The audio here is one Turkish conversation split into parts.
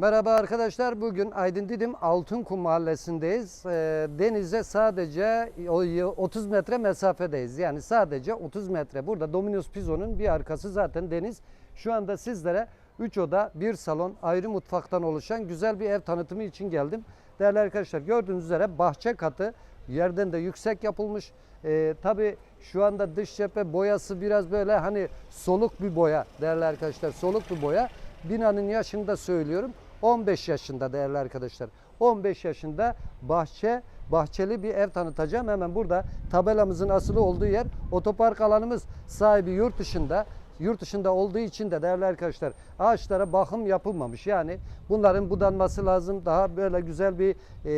Merhaba arkadaşlar. Bugün Aydın Didim Altınkum Mahallesi'ndeyiz. Ee, denize sadece o- 30 metre mesafedeyiz. Yani sadece 30 metre. Burada Domino's Pizzo'nun bir arkası zaten deniz. Şu anda sizlere 3 oda, 1 salon, ayrı mutfaktan oluşan güzel bir ev tanıtımı için geldim. Değerli arkadaşlar gördüğünüz üzere bahçe katı yerden de yüksek yapılmış. Ee, tabii şu anda dış cephe boyası biraz böyle hani soluk bir boya değerli arkadaşlar. Soluk bir boya. Binanın yaşını da söylüyorum. 15 yaşında değerli arkadaşlar. 15 yaşında bahçe bahçeli bir ev tanıtacağım. Hemen burada tabelamızın asılı olduğu yer otopark alanımız sahibi yurt dışında. Yurt dışında olduğu için de değerli arkadaşlar ağaçlara bakım yapılmamış. Yani bunların budanması lazım. Daha böyle güzel bir e,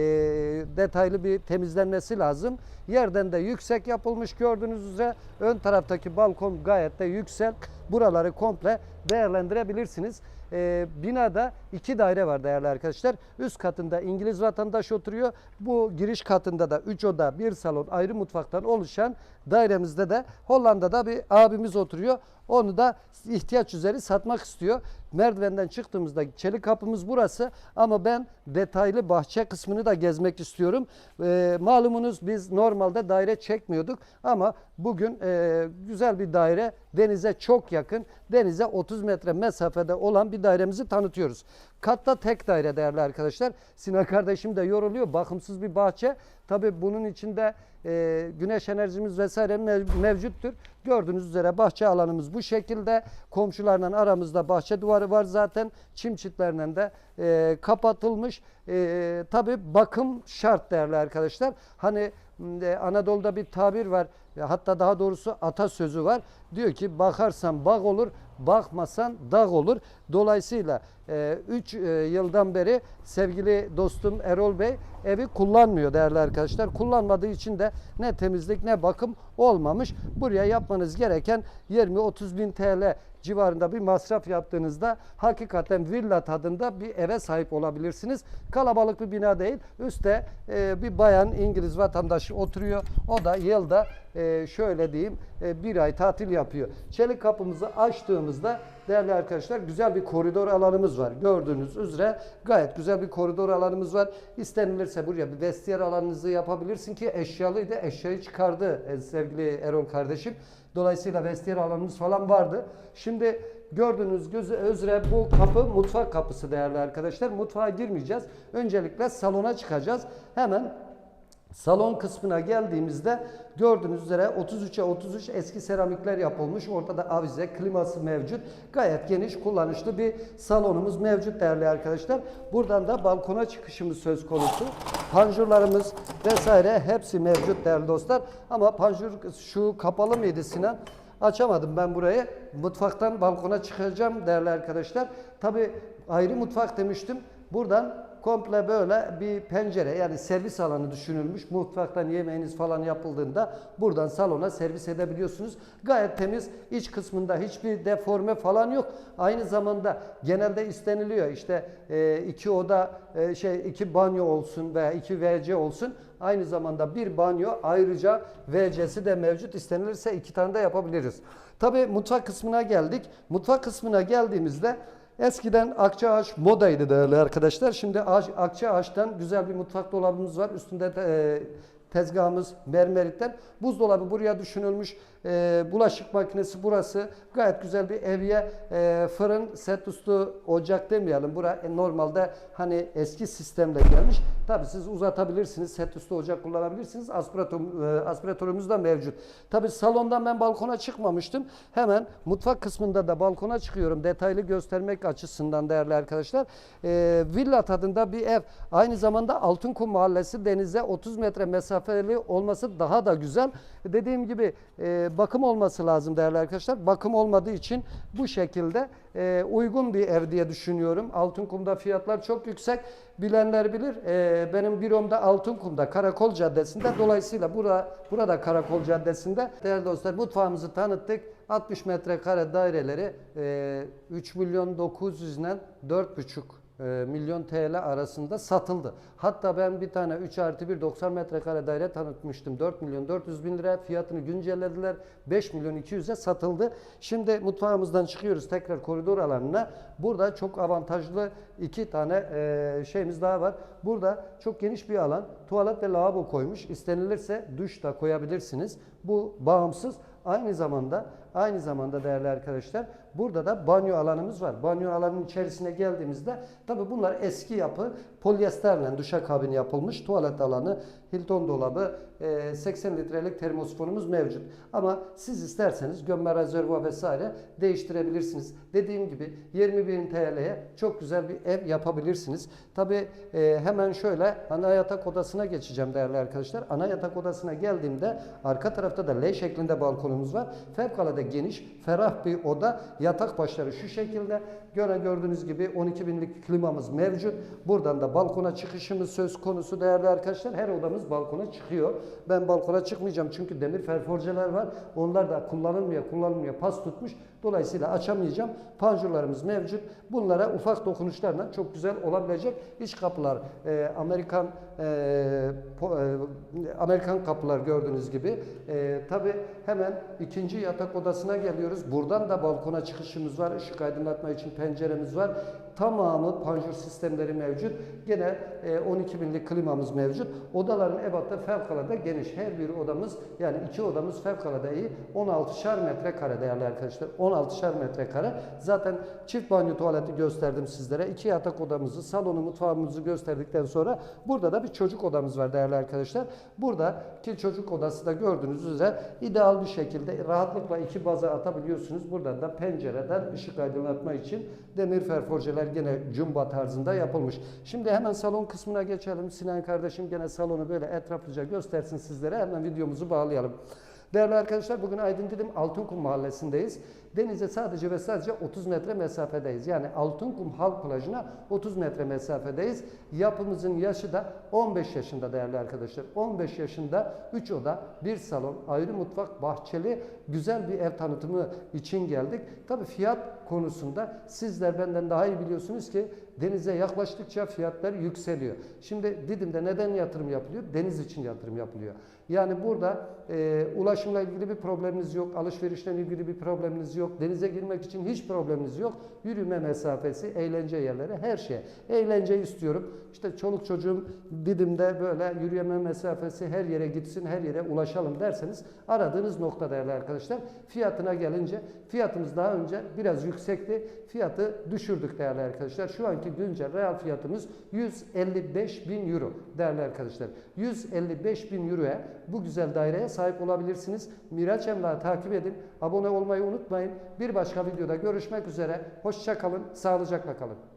detaylı bir temizlenmesi lazım. Yerden de yüksek yapılmış gördüğünüz üzere. Ön taraftaki balkon gayet de yüksek. Buraları komple değerlendirebilirsiniz. Ee, binada iki daire var değerli arkadaşlar. Üst katında İngiliz vatandaş oturuyor. Bu giriş katında da 3 oda, bir salon, ayrı mutfaktan oluşan dairemizde de Hollanda'da bir abimiz oturuyor. Onu da ihtiyaç üzeri satmak istiyor. Merdivenden çıktığımızda çelik kapımız burası ama ben detaylı bahçe kısmını da gezmek istiyorum. Ee, malumunuz biz normalde daire çekmiyorduk ama bugün e, güzel bir daire denize çok yakın denize 30 metre mesafede olan bir dairemizi tanıtıyoruz. Katta tek daire değerli arkadaşlar. Sinan kardeşim de yoruluyor. Bakımsız bir bahçe. Tabi bunun içinde e, güneş enerjimiz vesaire mev- mevcuttur. Gördüğünüz üzere bahçe alanımız bu şekilde. Komşularla aramızda bahçe duvarı var zaten. Çim çitlerinden de e, kapatılmış. E, Tabi bakım şart değerli arkadaşlar. Hani m, Anadolu'da bir tabir var. Ya Hatta daha doğrusu atasözü var. Diyor ki bakarsan bak olur, bakmasan dağ olur. Dolayısıyla 3 yıldan beri sevgili dostum Erol Bey evi kullanmıyor değerli arkadaşlar. Kullanmadığı için de ne temizlik ne bakım olmamış. Buraya yapmanız gereken 20-30 bin TL civarında bir masraf yaptığınızda hakikaten villa tadında bir eve sahip olabilirsiniz. Kalabalık bir bina değil. Üste e, bir bayan İngiliz vatandaşı oturuyor. O da yılda e, şöyle diyeyim e, bir ay tatil yapıyor. Çelik kapımızı açtığımızda değerli arkadaşlar güzel bir koridor alanımız var. Gördüğünüz üzere gayet güzel bir koridor alanımız var. İstenilirse buraya bir vestiyer alanınızı yapabilirsin ki eşyalıydı. Eşyayı çıkardı e, sevgili Erol kardeşim. Dolayısıyla vestiyer alanımız falan vardı. Şimdi gördüğünüz üzere bu kapı mutfak kapısı değerli arkadaşlar. Mutfağa girmeyeceğiz. Öncelikle salona çıkacağız. Hemen Salon kısmına geldiğimizde gördüğünüz üzere 33'e 33 eski seramikler yapılmış. Ortada avize, kliması mevcut. Gayet geniş, kullanışlı bir salonumuz mevcut değerli arkadaşlar. Buradan da balkona çıkışımız söz konusu. Panjurlarımız vesaire hepsi mevcut değerli dostlar. Ama panjur şu kapalı mıydı Sinan? Açamadım ben burayı. Mutfaktan balkona çıkacağım değerli arkadaşlar. Tabi ayrı mutfak demiştim. Buradan komple böyle bir pencere yani servis alanı düşünülmüş. Mutfaktan yemeğiniz falan yapıldığında buradan salona servis edebiliyorsunuz. Gayet temiz. İç kısmında hiçbir deforme falan yok. Aynı zamanda genelde isteniliyor. İşte e, iki oda e, şey iki banyo olsun veya iki WC olsun. Aynı zamanda bir banyo ayrıca WC'si de mevcut. İstenilirse iki tane de yapabiliriz. Tabii mutfak kısmına geldik. Mutfak kısmına geldiğimizde Eskiden Akçaağaç modaydı değerli arkadaşlar. Şimdi ağaç, Akçaağaç'tan güzel bir mutfak dolabımız var. Üstünde de, e, tezgahımız mermeritten. Buzdolabı buraya düşünülmüş. E, bulaşık makinesi burası. Gayet güzel bir evye. E, fırın, set üstü ocak demeyelim. Bura e, normalde hani eski sistemle gelmiş. Tabi siz uzatabilirsiniz. Set üstü ocak kullanabilirsiniz. Aspiratör, e, aspiratörümüz de mevcut. Tabi salondan ben balkona çıkmamıştım. Hemen mutfak kısmında da balkona çıkıyorum. Detaylı göstermek açısından değerli arkadaşlar. E, villa tadında bir ev. Aynı zamanda Altınkum Mahallesi denize 30 metre mesafeli olması daha da güzel. Dediğim gibi e, bakım olması lazım değerli arkadaşlar. Bakım olmadığı için bu şekilde e, uygun bir ev diye düşünüyorum. Altınkum'da fiyatlar çok yüksek. Bilenler bilir. E, benim büromda Altınkum'da Karakol Caddesi'nde. Dolayısıyla burada, burada Karakol Caddesi'nde. Değerli dostlar mutfağımızı tanıttık. 60 metrekare daireleri e, 3 milyon 900 ile 4,5 e, milyon TL arasında satıldı. Hatta ben bir tane 3 artı 1 90 metrekare daire tanıtmıştım. 4 milyon 400 bin lira fiyatını güncellediler. 5 milyon 200'e satıldı. Şimdi mutfağımızdan çıkıyoruz tekrar koridor alanına. Burada çok avantajlı iki tane e, şeyimiz daha var. Burada çok geniş bir alan. Tuvalet ve lavabo koymuş. İstenilirse duş da koyabilirsiniz. Bu bağımsız. Aynı zamanda aynı zamanda değerli arkadaşlar burada da banyo alanımız var. Banyo alanının içerisine geldiğimizde tabi bunlar eski yapı polyesterle duşakabin yapılmış tuvalet alanı, Hilton dolabı, e, 80 litrelik termosfonumuz mevcut. Ama siz isterseniz gömme rezervuar vesaire değiştirebilirsiniz. Dediğim gibi 20 bin TL'ye çok güzel bir ev yapabilirsiniz. Tabi hemen şöyle ana yatak odasına geçeceğim değerli arkadaşlar. Ana yatak odasına geldiğimde arka tarafta da L şeklinde balkonumuz var. Fevkalade geniş, ferah bir oda. Yatak başları şu şekilde. Göre gördüğünüz gibi 12 binlik klimamız mevcut. Buradan da balkona çıkışımız söz konusu değerli arkadaşlar. Her odamız balkona çıkıyor. Ben balkona çıkmayacağım çünkü demir ferforjeler var. Onlar da kullanılmıyor, kullanılmıyor. Pas tutmuş. Dolayısıyla açamayacağım. Panjurlarımız mevcut. Bunlara ufak dokunuşlarla çok güzel olabilecek iç kapılar. e, Amerikan e, po- e, Amerikan kapılar gördüğünüz gibi. E, Tabi hemen ikinci yatak odasına geliyoruz. Buradan da balkona çıkışımız var. Işık aydınlatma için penceremiz var. Tamamı panjur sistemleri mevcut. Gene e, 12 binlik klimamız mevcut. Odaların ebatta fevkalade geniş. Her bir odamız yani iki odamız fevkalade iyi. 16'şar metrekare değerli arkadaşlar. 16'şar metrekare. Zaten çift banyo tuvaleti gösterdim sizlere. İki yatak odamızı, salonu, mutfağımızı gösterdikten sonra burada da bir çocuk odamız var değerli arkadaşlar. Buradaki çocuk odası da gördüğünüz üzere ideal bir şekilde rahatlıkla iki baza atabiliyorsunuz. Buradan da pencereden ışık aydınlatma için demir ferforjeler gene cumba tarzında yapılmış. Şimdi hemen salon kısmına geçelim. Sinan kardeşim gene salonu böyle etraflıca göstersin sizlere. Hemen videomuzu bağlayalım. Değerli arkadaşlar bugün Aydın Didim Altınkum mahallesindeyiz. Denize sadece ve sadece 30 metre mesafedeyiz. Yani Altınkum Halk Plajı'na 30 metre mesafedeyiz. Yapımızın yaşı da 15 yaşında değerli arkadaşlar. 15 yaşında 3 oda, 1 salon, ayrı mutfak, bahçeli güzel bir ev tanıtımı için geldik. Tabii fiyat konusunda sizler benden daha iyi biliyorsunuz ki denize yaklaştıkça fiyatlar yükseliyor. Şimdi Didim'de neden yatırım yapılıyor? Deniz için yatırım yapılıyor. Yani burada e, ulaşımla ilgili bir probleminiz yok, alışverişle ilgili bir probleminiz yok, denize girmek için hiç probleminiz yok. Yürüme mesafesi, eğlence yerleri, her şey. Eğlence istiyorum. İşte çoluk çocuğum Didim'de böyle yürüyeme mesafesi her yere gitsin, her yere ulaşalım derseniz aradığınız nokta değerli arkadaşlar. Fiyatına gelince fiyatımız daha önce biraz yüksekti. Fiyatı düşürdük değerli arkadaşlar. Şu anki güncel real fiyatımız 155 bin euro değerli arkadaşlar. 155 bin euroya bu güzel daireye sahip olabilirsiniz. Miraç Emlak'ı takip edin. Abone olmayı unutmayın. Bir başka videoda görüşmek üzere. Hoşça kalın, sağlıcakla kalın.